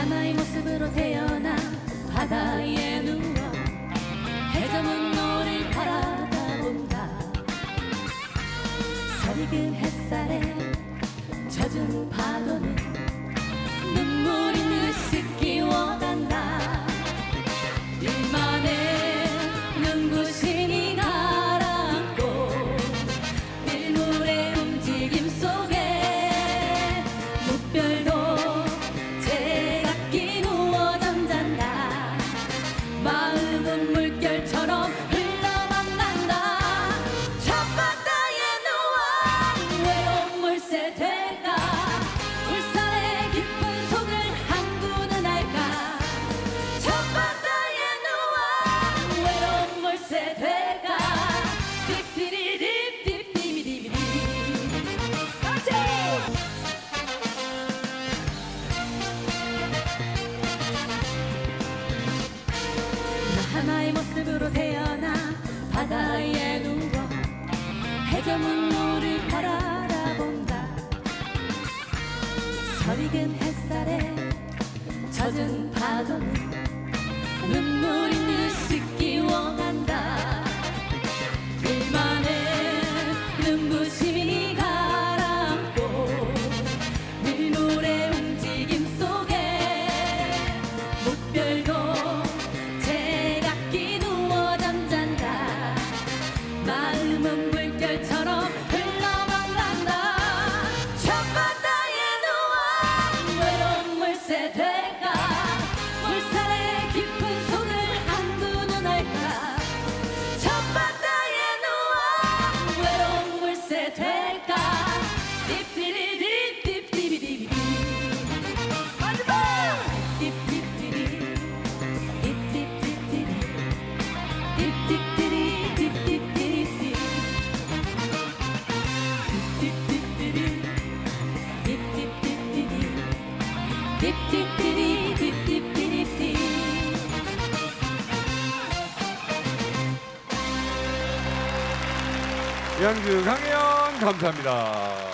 하나의 모습으로 태어나 바다에 누워 해저문 너를 바라다본다. 서리은 햇살에 젖은 파도는 모습으로 태어나 바다에 누워 해저문 물을 바라본다. 서리근 햇살에 젖은 파도는 눈물 양주 강연 감사합니다.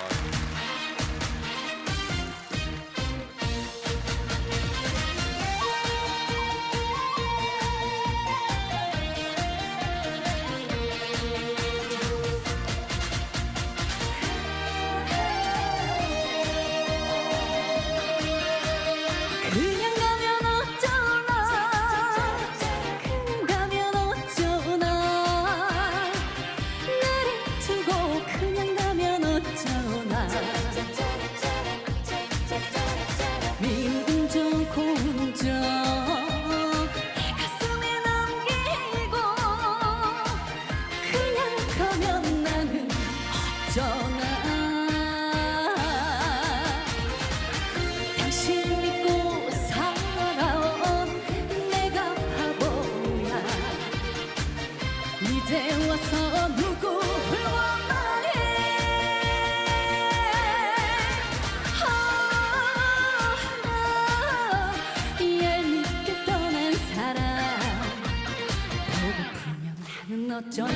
어쩌나.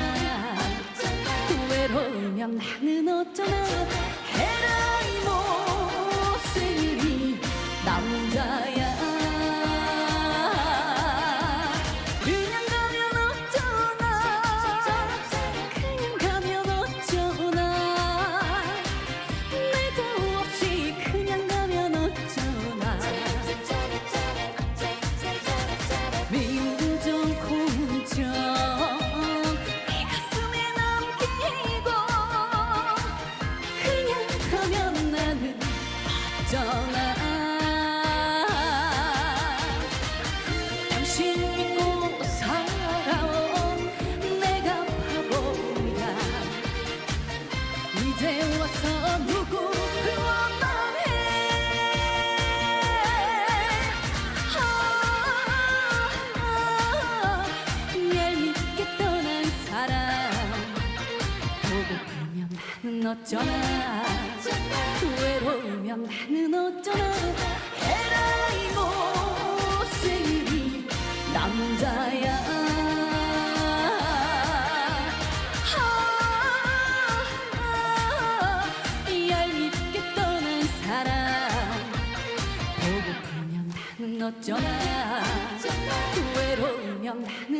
외로우면 나는 어쩌나. 해라 이 모습이 남자의 나는 어쩌나? 외로우면 나는 어쩌나? 에라이 못생긴 남자야. 아, 어쩌나? 외로우면 나는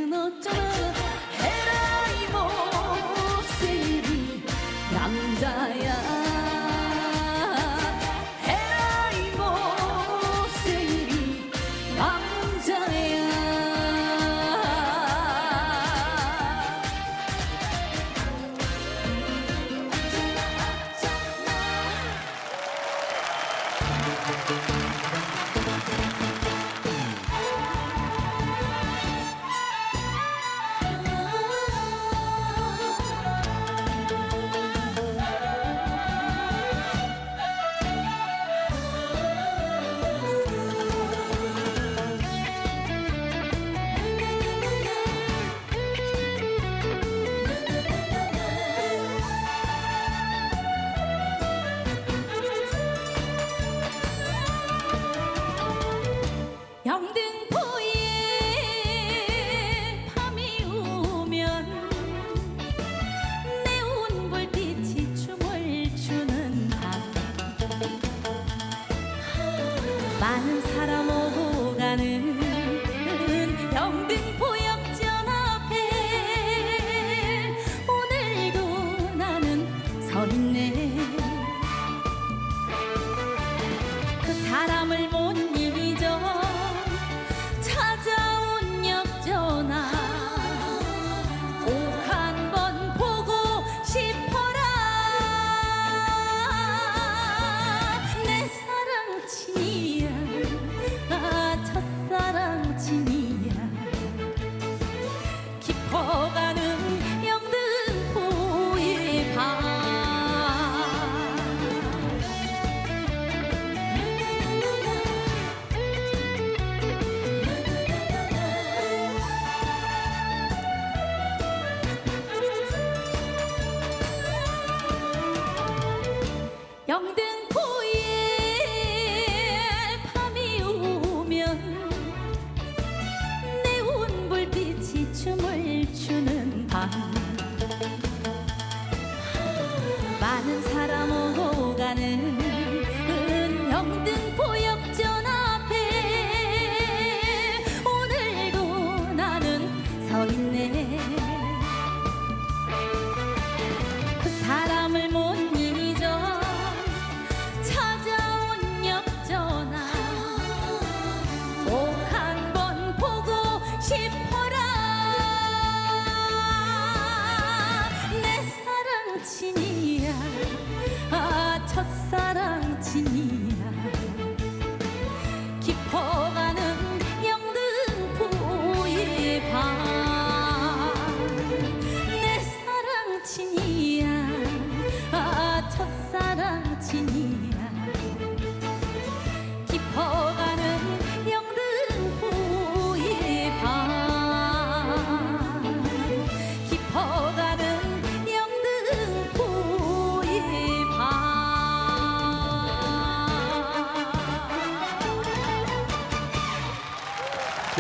영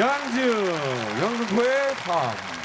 양지은 영등포의 밤